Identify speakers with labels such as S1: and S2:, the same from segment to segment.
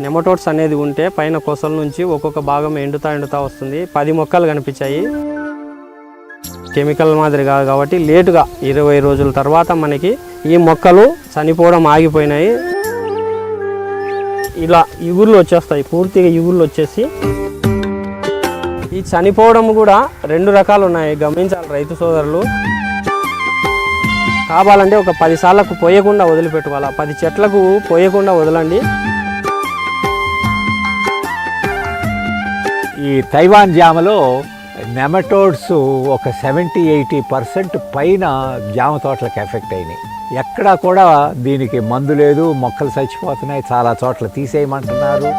S1: Nematodes అనేది ఉంటే పైన కొసల నుంచి ఒక్కొక్క భాగం ఎండుతా ఎండుతా వస్తుంది. పది మొక్కలు కనిపించాయి. కెమికల్ మాదిరి కాదు కాబట్టి లేటుగా ఇరవై రోజుల తర్వాత మనకి ఈ మొక్కలు చనిపోవడం ఆగిపోయినాయి. ఇలా ఇగుర్లు వచ్చేస్తాయి. పూర్తిగా ఇగుర్లు వచ్చేసి ఈ చనిపోవడం కూడా రెండు రకాలు ఉన్నాయి. గమనించాలి రైతు సోదరులు. కావాలంటే ఒక పది సార్లకు పోయకుండా వదిలిపెట్టుకోవాలి. పది చెట్లకు పోయకుండా వదలండి.
S2: ఈ తైవాన్ జామలో నెమటోడ్స్ ఒక సెవెంటీ ఎయిటీ పర్సెంట్ పైన జామ తోటలకు ఎఫెక్ట్ అయినాయి. ఎక్కడా కూడా దీనికి మందు లేదు మొక్కలు చచ్చిపోతున్నాయి చాలా చోట్ల తీసేయమంటున్నారు.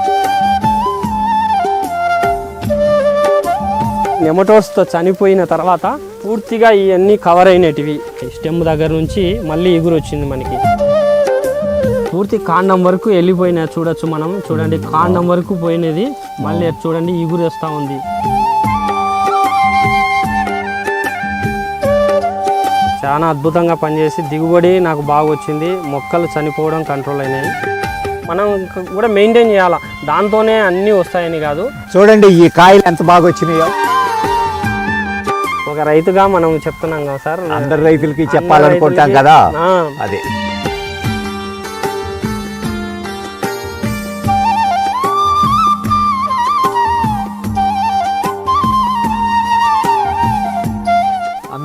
S1: నెమటోడ్స్తో చనిపోయిన తర్వాత పూర్తిగా ఇవన్నీ కవర్ అయినటివి. స్టెమ్ దగ్గర నుంచి మళ్ళీ ఎగురు వచ్చింది మనకి. పూర్తి కాండం వరకు వెళ్ళిపోయినా చూడొచ్చు మనం. చూడండి కాండం వరకు పోయినది. మళ్ళీ చూడండి ఇగురు వస్తూ ఉంది. చాలా అద్భుతంగా పనిచేసి దిగుబడి నాకు బాగా వచ్చింది. మొక్కలు చనిపోవడం కంట్రోల్ అయినాయి. మనం కూడా మెయింటైన్ చేయాలి? దాంతోనే అన్నీ వస్తాయని కాదు.
S2: చూడండి ఈ కాయలు ఎంత బాగా వచ్చినాయో.
S1: ఒక రైతుగా మనం చెప్తున్నాం కదా సార్.
S2: అందరు రైతులకి చెప్పాలనుకుంటాం కదా. అదే.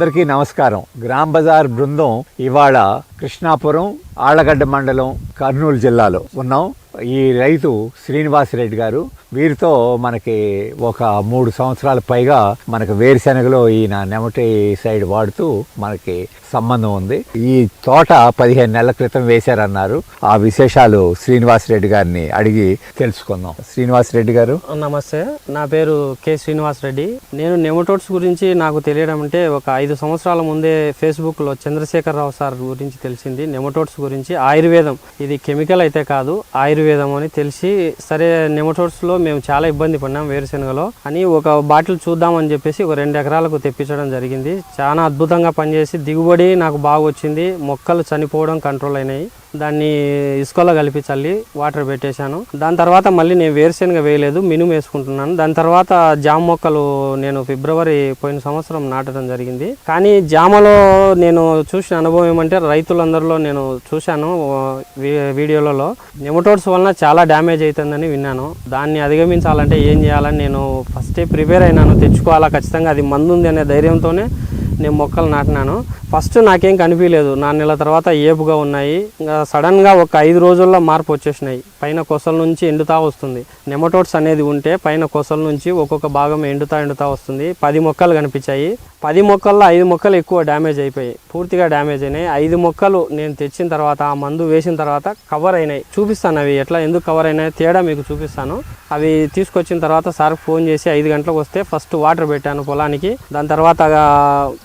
S2: అందరికీ నమస్కారం. గ్రామ్ బజార్ బృందం ఇవాళ కృష్ణాపురం ఆళ్ళగడ్డ మండలం కర్నూలు జిల్లాలో ఉన్నాం. ఈ రైతు శ్రీనివాస్ రెడ్డి గారు వీరితో మనకి ఒక మూడు సంవత్సరాల పైగా మనకు వేరుశెనగలో ఈయన నెమటి సైడ్ వాడుతూ మనకి సంబంధం ఉంది. ఈ తోట పదిహేను నెలల క్రితం వేశారన్నారు. ఆ విశేషాలు శ్రీనివాస్ రెడ్డి గారిని అడిగి తెలుసుకుందాం. శ్రీనివాస్ రెడ్డి గారు.
S1: నమస్తే నా పేరు కె శ్రీనివాస్ రెడ్డి. నేను నెమటోడ్స్ గురించి నాకు తెలియడం అంటే ఒక ఐదు సంవత్సరాల ముందే ఫేస్బుక్లో చంద్రశేఖర రావు సార్ గురించి తెలిసింది. నెమటోడ్స్ గురించి ఆయుర్వేదం. ఇది కెమికల్ అయితే కాదు ఆయుర్వేదం అని తెలిసి సరే నెమటోడ్స్లో మేము చాలా ఇబ్బంది పడినాం వేరుశెనగలో. అని ఒక బాటిల్ చూద్దామని చెప్పేసి ఒక రెండు ఎకరాలకు తెప్పించడం జరిగింది. చాలా అద్భుతంగా పనిచేసి దిగుబడి నాకు బాగా వచ్చింది మొక్కలు చనిపోవడం కంట్రోల్ అయినాయి. దాన్ని ఇసుకలో కలిపి చల్లి వాటర్ పెట్టేశాను. దాని తర్వాత మళ్ళీ నేను వేరుశెనగ వేయలేదు మినుము వేసుకుంటున్నాను. దాని తర్వాత జామ మొక్కలు నేను ఫిబ్రవరి పోయిన సంవత్సరం నాటడం జరిగింది. కానీ జామలో నేను చూసిన అనుభవం ఏమంటే రైతులందరిలో నేను చూశాను వీ- వీడియోలలో. నెమటోడ్స్ వలన చాలా డ్యామేజ్ అవుతుందని విన్నాను. దాన్ని అధిగమించాలంటే ఏం చేయాలని నేను ఫస్టే ప్రిపేర్ అయినాను. తెచ్చుకోవాలా? ఖచ్చితంగా అది మందు ఉంది అనే ధైర్యంతోనే నేను మొక్కలు నాటినాను. ఫస్ట్ నాకేం కనిపించలేదు నా నెల తర్వాత ఏపుగా ఉన్నాయి. ఇంకా సడన్గా ఒక ఐదు రోజుల్లో మార్పు వచ్చేసినాయి. పైన కొసల నుంచి ఎండుతా వస్తుంది. నెమటోడ్స్ అనేది ఉంటే పైన కొసల నుంచి ఒక్కొక్క భాగం ఎండుతా ఎండుతా వస్తుంది. పది మొక్కలు కనిపించాయి. పది మొక్కల్లో ఐదు మొక్కలు ఎక్కువ డ్యామేజ్ అయిపోయాయి. పూర్తిగా డ్యామేజ్ అయినాయి. ఐదు మొక్కలు నేను తెచ్చిన తర్వాత ఆ మందు వేసిన తర్వాత కవర్ అయినాయి. చూపిస్తాను అవి ఎట్లా ఎందుకు కవర్ అయినాయి? తేడా మీకు చూపిస్తాను. అవి తీసుకొచ్చిన తర్వాత సార్ ఫోన్ చేసి ఐదు గంటలకు వస్తే ఫస్ట్ వాటర్ పెట్టాను పొలానికి. దాని తర్వాత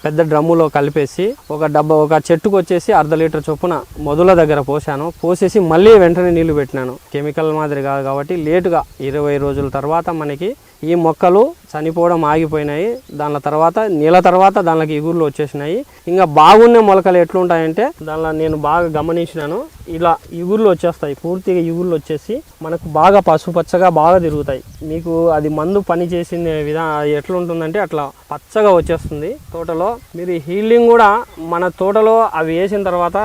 S1: పెద్ద డ్రమ్ములో కలిపేసి ఒక డబ్బా ఒక చెట్టుకు వచ్చేసి అర్ధ లీటర్ చొప్పున మొదల దగ్గర పోసాను పోసేసి మళ్ళీ వెంటనే నీళ్ళు పెట్టినాను. కెమికల్ మాదిరి కాదు కాబట్టి లేటుగా ఇరవై రోజుల తర్వాత మనకి ఈ మొక్కలు చనిపోవడం ఆగిపోయినాయి. దాని తర్వాత నీళ్ళ తర్వాత దానికి ఇగుర్లు వచ్చేసినాయి. ఇంకా బాగున్న మొలకలు ఎట్లుంటాయంటే దానిలో నేను బాగా గమనించినాను. ఇలా ఇగుర్లు వచ్చేస్తాయి. పూర్తిగా ఇగుర్లు వచ్చేసి మనకు బాగా పసుపచ్చగా బాగా తిరుగుతాయి. మీకు అది మందు పని చేసిన విధా ఎట్లుంటుందంటే అట్లా పచ్చగా వచ్చేస్తుంది తోటలో. మీరు హీలింగ్ కూడా మన తోటలో అవి వేసిన తర్వాత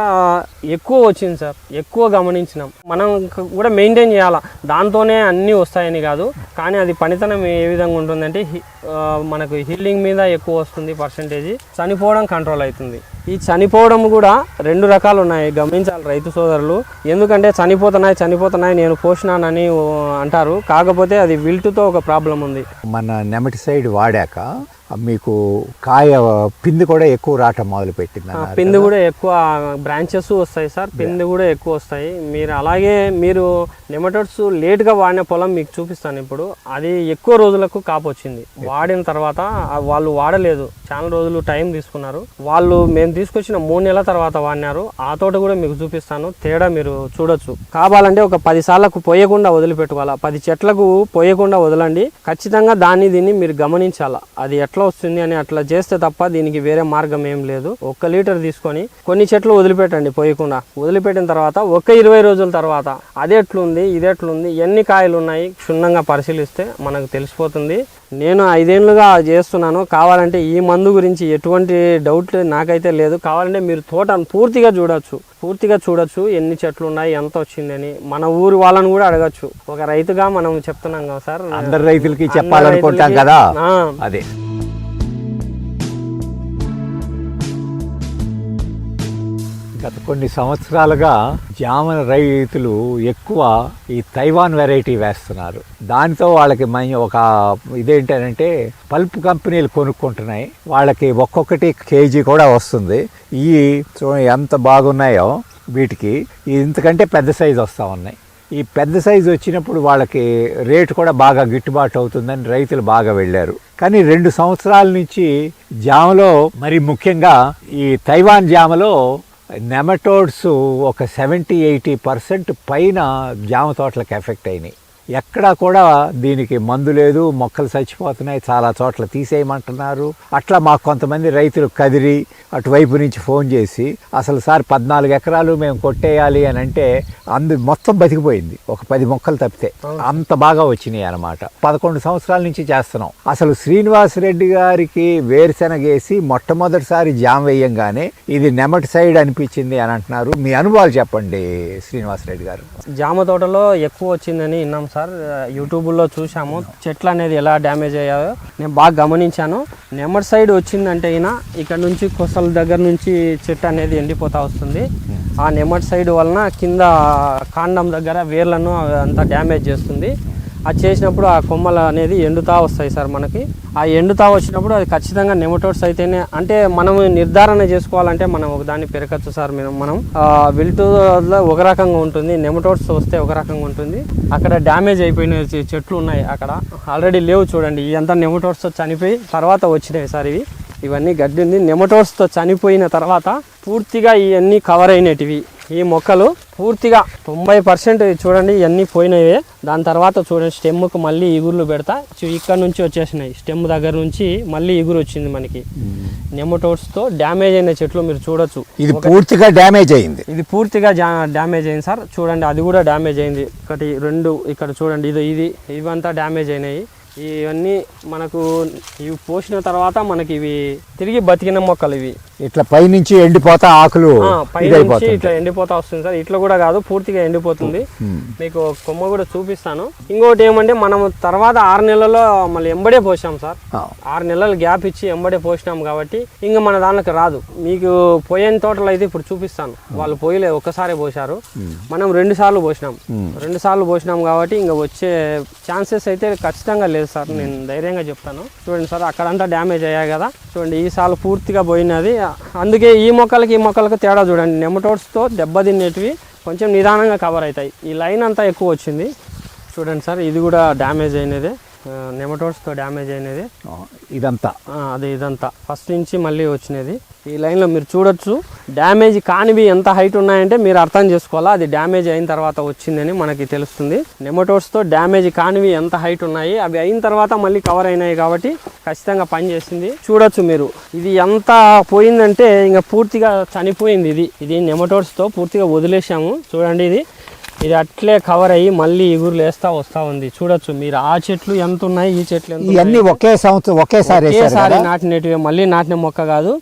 S1: ఎక్కువ వచ్చింది సార్. ఎక్కువ గమనించినాం. మనం కూడా మెయింటైన్ చేయాలా? దాంతోనే అన్నీ వస్తాయని కాదు. కానీ అది పనితనం ఏ విధంగా ఉంటుందంటే హి- మనకు హీలింగ్ మీద ఎక్కువ వస్తుంది పర్సంటేజ్ చనిపోవడం కంట్రోల్ అవుతుంది. ఈ చనిపోవడం కూడా రెండు రకాలు ఉన్నాయి గమనించాలి రైతు సోదరులు. ఎందుకంటే చనిపోతున్నాయి చనిపోతున్నాయి నేను పోషినానని అంటారు. కాకపోతే అది విల్టుతో ఒక ప్రాబ్లం ఉంది.
S2: మన నెమటి సైడ్ వాడాక మీకు కాయ పిండి కూడా ఎక్కువ రావటం మొదలు పెట్టింది
S1: పిండి కూడా ఎక్కువ బ్రాంచెస్ వస్తాయి సార్. పిండి కూడా ఎక్కువ వస్తాయి. మీరు అలాగే మీరు నెమటోడ్స్ లేట్గా వాడిన పొలం మీకు చూపిస్తాను ఇప్పుడు. అది ఎక్కువ రోజులకు కాపు వచ్చింది. వాడిన తర్వాత వాళ్ళు వాడలేదు. చాలా రోజులు టైం తీసుకున్నారు. వాళ్ళు మేము తీసుకొచ్చిన మూడు నెలల తర్వాత వాడినారు. ఆ తోట కూడా మీకు చూపిస్తాను. తేడా మీరు చూడొచ్చు. కావాలంటే ఒక పది సార్లకు పోయకుండా వదిలిపెట్టుకోవాలా? పది చెట్లకు పోయకుండా వదలండి. ఖచ్చితంగా దాన్ని దీన్ని మీరు గమనించాలా? అది ఎట్లా వస్తుంది అని అట్లా చేస్తే తప్ప దీనికి వేరే మార్గం ఏం లేదు. ఒక్క లీటర్ తీసుకొని కొన్ని చెట్లు వదిలిపెట్టండి పోయకుండా. వదిలిపెట్టిన తర్వాత ఒక ఇరవై రోజుల తర్వాత అది ఎట్లుంది ఇది ఎట్లుంది ఎన్ని కాయలు ఉన్నాయి క్షుణ్ణంగా పరిశీలిస్తే మనకు తెలిసిపోతుంది. నేను ఐదేళ్ళుగా చేస్తున్నాను. కావాలంటే ఈ మందు గురించి ఎటువంటి డౌట్ నాకైతే లేదు. కావాలంటే మీరు తోట పూర్తిగా చూడొచ్చు. పూర్తిగా చూడొచ్చు ఎన్ని చెట్లు ఉన్నాయి ఎంత వచ్చిందని. మన ఊరు వాళ్ళని కూడా అడగచ్చు. ఒక రైతుగా మనం చెప్తున్నాం కదా సార్.
S2: అందరు రైతులకి చెప్పాలనుకుంటాం కదా. అదే. గత కొన్ని సంవత్సరాలుగా జామ రైతులు ఎక్కువ ఈ తైవాన్ వెరైటీ వేస్తున్నారు. దానితో వాళ్ళకి మంచి ఒక ఇదేంటంటే పల్ప్ కంపెనీలు కొనుక్కుంటున్నాయి. వాళ్ళకి ఒక్కొక్కటి కేజీ కూడా వస్తుంది. ఈ ఎంత బాగున్నాయో వీటికి. ఇంతకంటే పెద్ద సైజు వస్తూ ఉన్నాయి. ఈ పెద్ద సైజు వచ్చినప్పుడు వాళ్ళకి రేటు కూడా బాగా గిట్టుబాటు అవుతుందని రైతులు బాగా వెళ్ళారు. కానీ రెండు సంవత్సరాల నుంచి జామలో మరి ముఖ్యంగా ఈ తైవాన్ జామలో నెమటోడ్స్ ఒక సెవెంటీ ఎయిటీ పర్సెంట్ పైన జామ తోటలకు ఎఫెక్ట్ అయినాయి. ఎక్కడా కూడా దీనికి మందు లేదు మొక్కలు చచ్చిపోతున్నాయి చాలా చోట్ల తీసేయమంటున్నారు. అట్లా మాకు కొంతమంది రైతులు కదిరి అటువైపు నుంచి ఫోన్ చేసి అసలు సార్ పద్నాలుగు ఎకరాలు మేము కొట్టేయాలి అని అంటే అందు మొత్తం బతికిపోయింది. ఒక పది మొక్కలు తప్పితే అంత బాగా వచ్చినాయి అనమాట పదకొండు సంవత్సరాల నుంచి చేస్తున్నాం. అసలు శ్రీనివాస్ రెడ్డి గారికి వేరుశెనగ వేసి మొట్టమొదటిసారి జామ వేయంగానే ఇది నెమటి సైడ్ అనిపించింది అని అంటున్నారు. మీ అనుభవాలు చెప్పండి శ్రీనివాస్ రెడ్డి గారు.
S1: జామ తోటలో ఎక్కువ వచ్చిందని విన్నాం సార్. సార్ యూట్యూబ్లో చూసాము చెట్లు అనేది ఎలా డ్యామేజ్ అయ్యాయో నేను బాగా గమనించాను. నెమ్మటి సైడ్ వచ్చిందంటే అయినా ఇక్కడ నుంచి కొసల దగ్గర నుంచి చెట్టు అనేది ఎండిపోతా వస్తుంది. ఆ నెమ్మటి సైడ్ వలన కింద కాండం దగ్గర వేర్లను అంతా డ్యామేజ్ చేస్తుంది. అది చేసినప్పుడు ఆ కొమ్మలు అనేది ఎండుతా వస్తాయి సార్ మనకి. ఆ ఎండుతా వచ్చినప్పుడు అది ఖచ్చితంగా నెమటోడ్స్ అయితేనే అంటే మనం నిర్ధారణ చేసుకోవాలంటే మనం ఒక దాన్ని పెరగచ్చు సార్ మనం. మనం విల్టూలో ఒక రకంగా ఉంటుంది నెమటోడ్స్ వస్తే ఒక రకంగా ఉంటుంది. అక్కడ డ్యామేజ్ అయిపోయిన చెట్లు ఉన్నాయి అక్కడ. ఆల్రెడీ లేవు చూడండి ఇదంతా నెమటోడ్స్ చనిపోయి తర్వాత వచ్చినాయి సార్ ఇవి. ఇవన్నీ గడ్డి ఉంది నెమటోడ్స్తో చనిపోయిన తర్వాత పూర్తిగా ఇవన్నీ కవర్ అయినటివి. ఈ మొక్కలు పూర్తిగా తొంభై పర్సెంట్ చూడండి ఇవన్నీ పోయినవే. దాని తర్వాత చూడండి స్టెమ్కు మళ్ళీ ఇగుర్లు పెడతా. ఇక్కడ నుంచి వచ్చేసినాయి. స్టెమ్ దగ్గర నుంచి మళ్ళీ ఇగురు వచ్చింది మనకి. నెమటోడ్స్తో డ్యామేజ్ అయిన చెట్లు మీరు చూడొచ్చు.
S2: ఇది పూర్తిగా డ్యామేజ్ అయింది.
S1: ఇది పూర్తిగా డ్యామేజ్ అయింది సార్. చూడండి అది కూడా డ్యామేజ్ అయింది. ఒకటి రెండు ఇక్కడ చూడండి ఇది ఇది ఇవంతా డ్యామేజ్ అయినాయి. ఇవన్నీ మనకు ఇవి పోసిన తర్వాత మనకి ఇవి తిరిగి బతికిన మొక్కలు ఇవి.
S2: ఇట్లా పైనుంచి ఎండిపోతా ఆకులు
S1: ఆ, పై నుంచి
S2: ఇదైపోతుంది
S1: ఇట్లా ఎండిపోతా వస్తుంది సార్ ఇట్లా కూడా కాదు పూర్తిగా ఎండిపోతుంది. మీకు కొమ్మ కూడా చూపిస్తాను. ఇంకోటి ఏమంటే మనం తర్వాత ఆరు నెలల్లో మళ్ళీ ఎంబడే పోసాం సార్. ఆరు నెలలు గ్యాప్ ఇచ్చి ఎంబడే పోసినాం కాబట్టి ఇంకా మన దానికి రాదు. మీకు పోయిన తోటలు అయితే ఇప్పుడు చూపిస్తాను. వాళ్ళు పోయలే ఒక్కసారి పోసారు మనం రెండు సార్లు పోసినాం. రెండు సార్లు పోసినాం కాబట్టి ఇంకా వచ్చే ఛాన్సెస్ అయితే ఖచ్చితంగా లేదు సార్ నేను ధైర్యంగా చెప్తాను. చూడండి సార్ అక్కడంతా డ్యామేజ్ అయ్యాయి కదా. చూడండి ఈ సార్లు పూర్తిగా పోయినది. అందుకే ఈ మొక్కలకి ఈ మొక్కలకు తేడా చూడండి. నెమటోడ్స్తో దెబ్బతినేటివి కొంచెం నిదానంగా కవర్ అవుతాయి. ఈ లైన్ అంతా ఎక్కువ వచ్చింది. చూడండి సార్ ఇది కూడా డ్యామేజ్ అయినదే. నెమటోడ్స్తో డ్యామేజ్ అయినది.
S2: ఇదంతా.
S1: అదే ఇదంతా. ఫస్ట్ నుంచి మళ్ళీ వచ్చినది. ఈ లైన్లో మీరు చూడొచ్చు. డ్యామేజ్ కానివి ఎంత హైట్ ఉన్నాయంటే మీరు అర్థం చేసుకోవాలా? అది డ్యామేజ్ అయిన తర్వాత వచ్చిందని మనకి తెలుస్తుంది. నెమటోడ్స్తో డ్యామేజ్ కానివి ఎంత హైట్ ఉన్నాయి? అవి అయిన తర్వాత మళ్ళీ కవర్ అయినాయి కాబట్టి ఖచ్చితంగా పనిచేసింది చూడొచ్చు మీరు. ఇది ఎంత పోయిందంటే ఇంకా పూర్తిగా చనిపోయింది ఇది. ఇది నెమటోడ్స్తో పూర్తిగా వదిలేసాము చూడండి ఇది. ఇది అట్లే కవర్ అయ్యి మళ్ళీ ఇగురులు వేస్తా వస్తా ఉంది. చూడొచ్చు మీరు ఆ చెట్లు ఎంత ఉన్నాయి ఈ చెట్లు.
S2: ఇవన్నీ ఒకే సంవత్సరం ఒకేసారి
S1: ఒకేసారి
S2: కదా?
S1: నాటినటివి మళ్ళీ నాటిన మొక్క కాదు.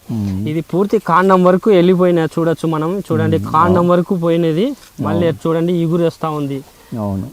S1: ఇది పూర్తి కాండం వరకు వెళ్ళిపోయినా చూడొచ్చు మనం. చూడండి కాండం వరకు పోయినది. మళ్ళీ చూడండి ఇగురు వస్తా ఉంది.
S2: అవును.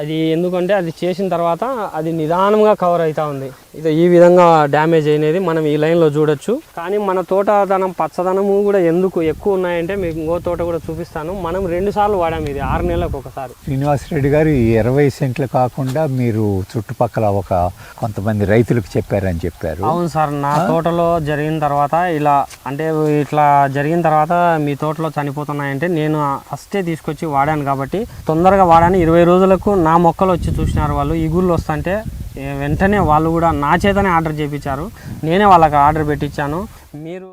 S1: అది ఎందుకంటే అది చేసిన తర్వాత అది నిదానంగా కవర్ అవుతా ఉంది. ఇది ఈ విధంగా డ్యామేజ్ అయినది మనం ఈ లైన్లో చూడొచ్చు. కానీ మన తోటదనం పచ్చదనము కూడా ఎందుకు ఎక్కువ ఉన్నాయంటే మీకు ఇంకో తోట కూడా చూపిస్తాను. మనం రెండు సార్లు వాడాము ఇది ఆరు నెలలకు ఒకసారి.
S2: శ్రీనివాస్ రెడ్డి గారు ఈ ఇరవై సెంట్లు కాకుండా మీరు చుట్టుపక్కల ఒక కొంతమంది రైతులకు చెప్పారని చెప్పారు.
S1: అవును సార్ నా తోటలో జరిగిన తర్వాత ఇలా అంటే ఇట్లా జరిగిన తర్వాత మీ తోటలో చనిపోతున్నాయంటే నేను ఫస్టే తీసుకొచ్చి వాడాను కాబట్టి తొందరగా వాడాను. ఇరవై రోజులకు నా మొక్కలు వచ్చి చూసినారు వాళ్ళు. ఇగుళ్ళు వస్తుంటే వెంటనే వాళ్ళు కూడా నా చేతనే ఆర్డర్ చేయించారు నేనే వాళ్ళకి ఆర్డర్ పెట్టించాను. మీరు